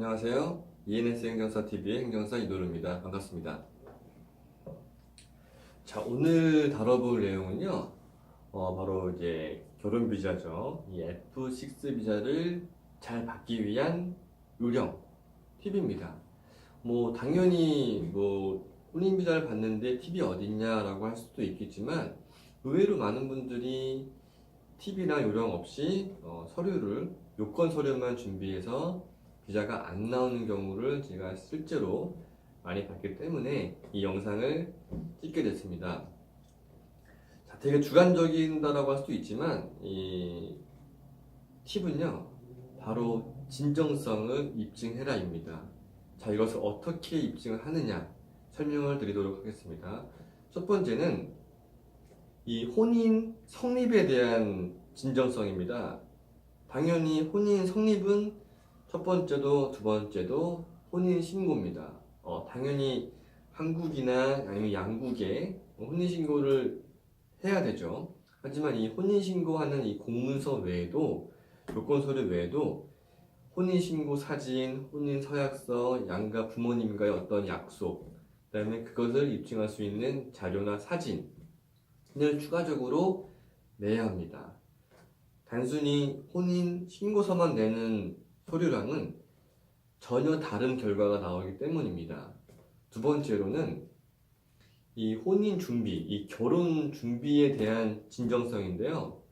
안녕하세요. ENS 행정사 TV의 행정사 이도루입니다. 반갑습니다. 자, 오늘 다뤄볼 내용은요. 어, 바로 이제 결혼 비자죠. 이 F6 비자를 잘 받기 위한 요령 팁입니다. 뭐 당연히 뭐 혼인 비자를 받는데 팁이 어딨냐라고 할 수도 있겠지만 의외로 많은 분들이 팁이나 요령 없이 어, 서류를 요건 서류만 준비해서 비자가 안 나오는 경우를 제가 실제로 많이 봤기 때문에 이 영상을 찍게 됐습니다. 자, 되게 주관적이다라고 할 수도 있지만 이 팁은요 바로 진정성을 입증해라입니다. 자 이것을 어떻게 입증을 하느냐 설명을 드리도록 하겠습니다. 첫 번째는 이 혼인 성립에 대한 진정성입니다. 당연히 혼인 성립은 첫 번째도 두 번째도 혼인 신고입니다. 어, 당연히 한국이나 아니면 양국에 혼인 신고를 해야 되죠. 하지만 이 혼인 신고하는 이 공문서 외에도 요건 서류 외에도 혼인 신고 사진, 혼인 서약서, 양가 부모님과의 어떤 약속, 그다음에 그것을 입증할 수 있는 자료나 사진 을 추가적으로 내야 합니다. 단순히 혼인 신고서만 내는 서류랑은 전혀 다른 결과가 나오기 때문입니다. 두 번째로는 이 혼인 준비, 이 결혼 준비에 대한 진정성인데요.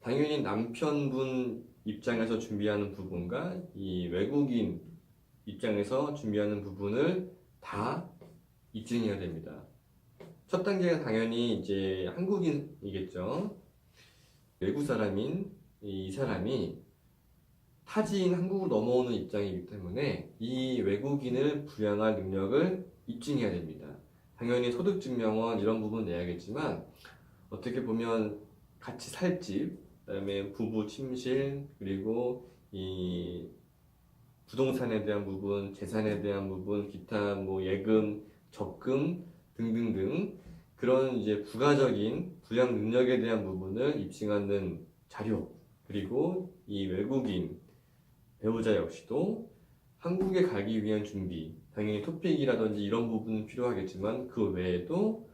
당연히 남편분 입장에서 준비하는 부분과 이 외국인 입장에서 준비하는 부분을 다 입증해야 됩니다. 첫 단계가 당연히 이제 한국인이겠죠. 외국 사람인 이 사람이 타지인 한국으로 넘어오는 입장이기 때문에 이 외국인을 부양할 능력을 입증해야 됩니다. 당연히 소득증명원 이런 부분 내야겠지만 어떻게 보면 같이 살 집, 그다음에 부부 침실 그리고 이 부동산에 대한 부분, 재산에 대한 부분, 기타 뭐 예금, 적금 등등등 그런 이제 부가적인 부양 능력에 대한 부분을 입증하는 자료 그리고 이 외국인 배우자 역시도 한국에 가기 위한 준비 당연히 토픽이라든지 이런 부분은 필요하겠지만 그 외에도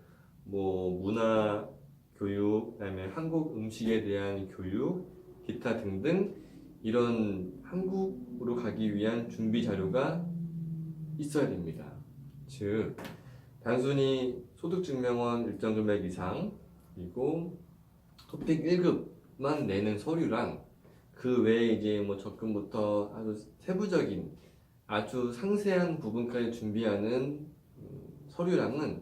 뭐 문화 교육 그다음에 한국 음식에 대한 교육 기타 등등 이런 한국으로 가기 위한 준비 자료가 있어야 됩니다. 즉 단순히 소득증명원 일정 금액 이상 그리고 토픽 1급만 내는 서류랑 그 외에 이제 뭐 적금부터 아주 세부적인 아주 상세한 부분까지 준비하는 음, 서류랑은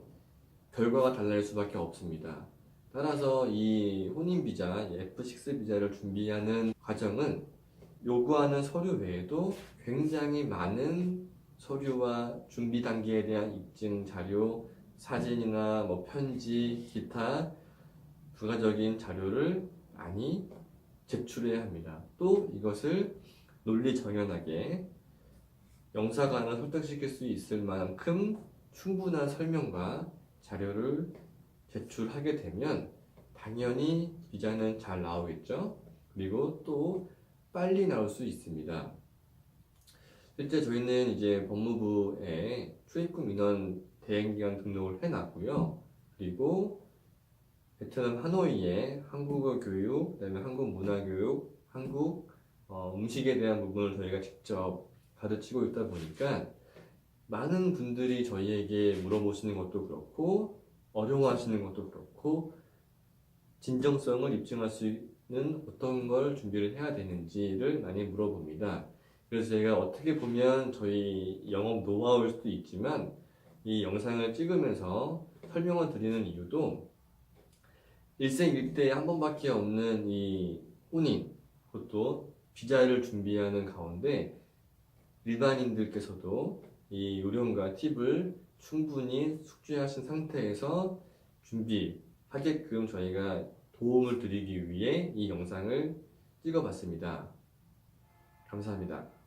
결과가 달라질 수밖에 없습니다. 따라서 이 혼인 비자, F6 비자를 준비하는 과정은 요구하는 서류 외에도 굉장히 많은 서류와 준비 단계에 대한 입증 자료, 사진이나 뭐 편지, 기타 부가적인 자료를 많이 제출해야 합니다. 또 이것을 논리 정연하게 영사관을 설득시킬 수 있을 만큼 충분한 설명과 자료를 제출하게 되면 당연히 비자는 잘 나오겠죠. 그리고 또 빨리 나올 수 있습니다. 실제 저희는 이제 법무부에 출입국 민원 대행기관 등록을 해놨고요. 그리고 베트남 하노이에 한국어 교육, 그다음에 한국 문화 교육, 한국 어, 음식에 대한 부분을 저희가 직접 가르치고 있다 보니까 많은 분들이 저희에게 물어보시는 것도 그렇고 어려워하시는 것도 그렇고 진정성을 입증할 수 있는 어떤 걸 준비를 해야 되는지를 많이 물어봅니다. 그래서 제가 어떻게 보면 저희 영업 노하우일 수도 있지만 이 영상을 찍으면서 설명을 드리는 이유도 일생 일대에 한 번밖에 없는 이 혼인 그것도 비자를 준비하는 가운데 일반인들께서도 이 요령과 팁을 충분히 숙지하신 상태에서 준비하게끔 저희가 도움을 드리기 위해 이 영상을 찍어봤습니다. 감사합니다.